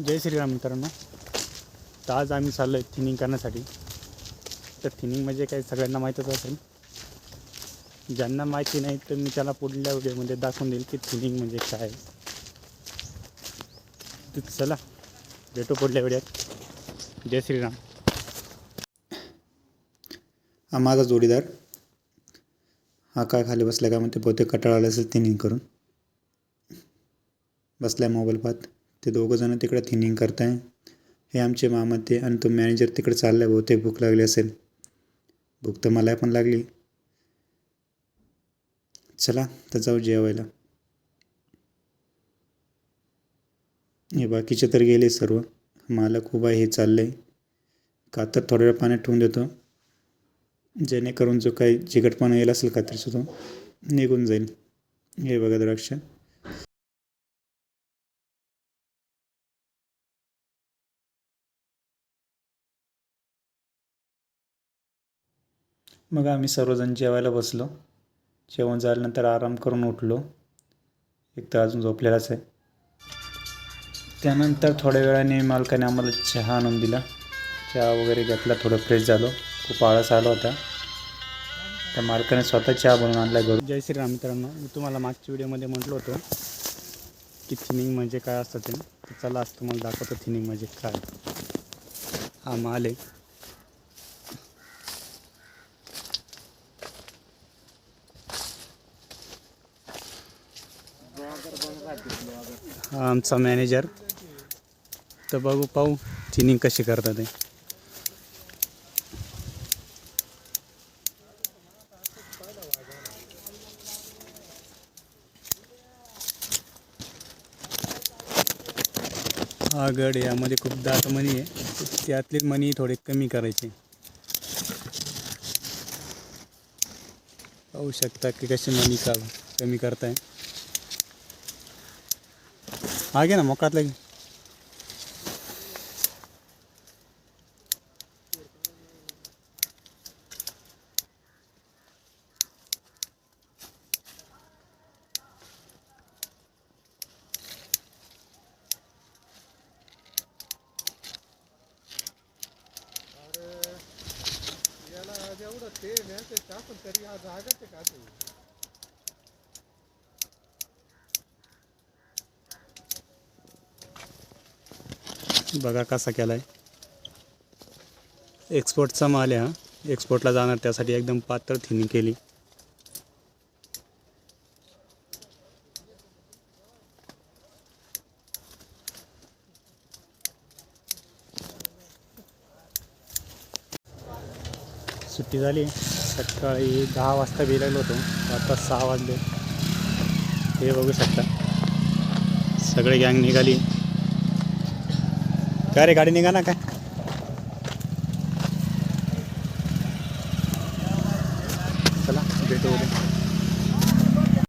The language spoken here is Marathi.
जय श्रीराम मित्रांनो. तर आज आम्ही चाललो आहे थिनिंग करण्यासाठी. तर थिनिंग म्हणजे काय सगळ्यांना माहीतच असेल. ज्यांना माहिती नाही तर मी त्याला पुढल्या व्हिडिओमध्ये दाखवून देईल की थिनिंग म्हणजे काय. तर चला भेटू पुढल्या व्हिडिओत. जय श्रीराम. हा माझा जोडीदार. हा काय खाली बसला का म्हणते बहुतेक कटाळा आला असेल थिनिंग करून. बसलाय मोबाईल पाहत. ते दोघंजण तिकडं थिनिंग करताय. हे आमचे मामा ते आणि तो मॅनेजर तिकडे आहे बहुतेक भूक लागली असेल. भूक तर मला पण लागली. चला तर जाऊ जेवायला. हे बाकीचे तर गेले सर्व. मालक उभा आहे हे चाललं का तर थोड्या वेळ पाण्यात ठेवून देतो. जेणेकरून जो काही चिकटपणा येईल असेल कात्रीचा तो निघून जाईल. हे बघा द्राक्ष. मग आम्ही सर्वजण जेवायला बसलो. जेवण झाल्यानंतर आराम करून उठलो. एक तर अजून झोपलेलाच आहे. त्यानंतर थोड्या वेळाने मालकाने आम्हाला चहा आणून दिला. चहा वगैरे घेतला थोडं फ्रेश झालो. खूप आळस आला होता. त्या मालकाने स्वतः चहा बनवून आणला घरून. जय श्रीराम मित्रांनो मी तुम्हाला मागच्या व्हिडिओमध्ये म्हटलं होतं की थिनिंग म्हणजे काय असतं ते. चला आज तुम्हाला दाखवतो थिनिंग म्हणजे काय. हा माल आहे. हा आमचा मॅनेजर. तर बघू पाहू थिनिंग कशी करतात ते. हा गड यामध्ये खूप दाट मणी आहे. त्यातलीच मणी थोडे कमी करायचे. पाहू शकता की कशी मनी का कमी करताय. आगे ना मौका लगी। ते नाही ते टाकून आज आगाचे का बघा कसा केला आहे एक्सपोर्टचा माल आहे हा. एक्सपोर्टला जाणार त्यासाठी एकदम पातळ थिनिंग केली. सुट्टी झाली. सकाळी दहा वाजता गेलेलो होतो. आता सहा वाजले. हे बघू शकता. सगळे गँग निघाली. काय रे गाडी निघा ना काय